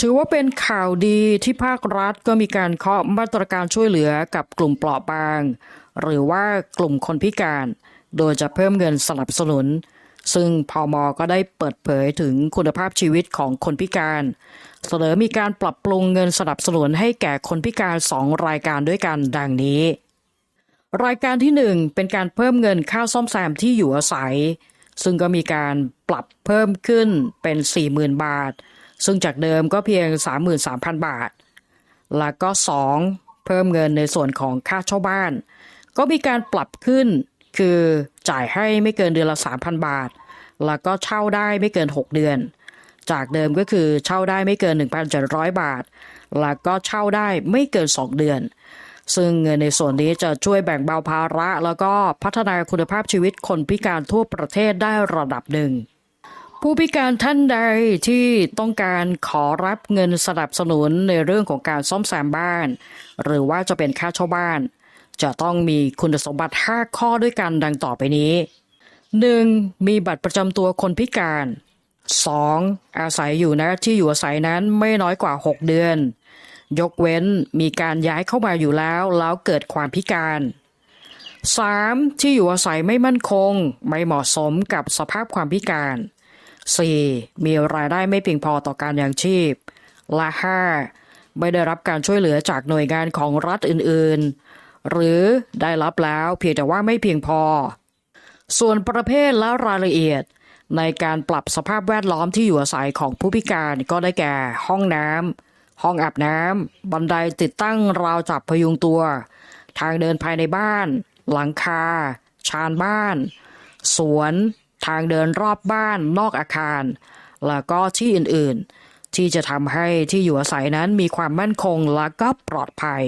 ถือว่าเป็นข่าวดีที่ภาครัฐก็มีการเคาะมาตรการช่วยเหลือกับกลุ่มเปราะบาง หรือว่ากลุ่มคนพิการ โดยจะเพิ่มเงินสนับสนุน ซึ่งพอมก็ได้เปิดเผยถึงคุณภาพชีวิตของคนพิการ เสนอมีการปรับปรุงเงินสนับสนุนให้แก่คนพิการ2รายการด้วยกันดังนี้ รายการที่ 1 เป็นการเพิ่มเงินค่าซ่อมแซมที่อยู่อาศัย ซึ่งก็มีการปรับเพิ่มขึ้นเป็น 40,000 บาท ซึ่งจากเดิมก็เพียง 33,000 บาท แล้วก็ 2 เพิ่มเงินในส่วนของค่าเช่าบ้าน ก็มีการปรับขึ้น คือจ่ายให้ไม่เกินเดือนละ 3,000 บาท แล้วก็เช่าได้ไม่เกิน 6 เดือน จากเดิมก็คือเช่าได้ไม่เกิน 1,700 บาท แล้วก็เช่าได้ไม่เกิน 2 เดือน ซึ่งเงินในส่วนนี้จะช่วยแบ่งเบาภาระ แล้วก็พัฒนาคุณภาพชีวิตคนพิการทั่วประเทศได้ระดับหนึ่ง ผู้พิการท่านใดที่ต้องการขอรับเงินสนับสนุนในเรื่องของการซ่อมแซมบ้าน หรือว่าจะเป็นค่าเช่าบ้าน จะต้องมีคุณสมบัติ 5 ข้อด้วยกันดังต่อไปนี้ 1. มีบัตรประจำตัวคนพิการ 2. อาศัยอยู่ณที่อยู่อาศัยนั้นไม่น้อยกว่า 6 เดือน ยกเว้นมีการย้ายเข้ามาอยู่แล้วแล้วเกิดความพิการ 3. ที่อยู่อาศัยไม่มั่นคง ไม่เหมาะสมกับสภาพความพิการ 4. มีรายได้ไม่เพียงพอต่อการยังชีพ และ 5. ไม่ได้รับการช่วยเหลือจากหน่วยงานของรัฐอื่นๆ หรือได้รับแล้วเพียงแต่ว่าไม่เพียงพอ ส่วนประเภทและรายละเอียด ในการปรับสภาพแวดล้อมที่อยู่อาศัยของผู้พิการก็ได้แก่ ห้องน้ำห้องอาบน้ำบันไดติดตั้งราวจับพยุงตัว ทางเดินภายในบ้าน หลังคา ชานบ้าน สวน ทางเดินรอบบ้านนอกอาคาร แล้วก็ที่อื่นๆ ที่จะทำให้ที่อยู่อาศัยนั้นมีความมั่นคงและก็ปลอดภัย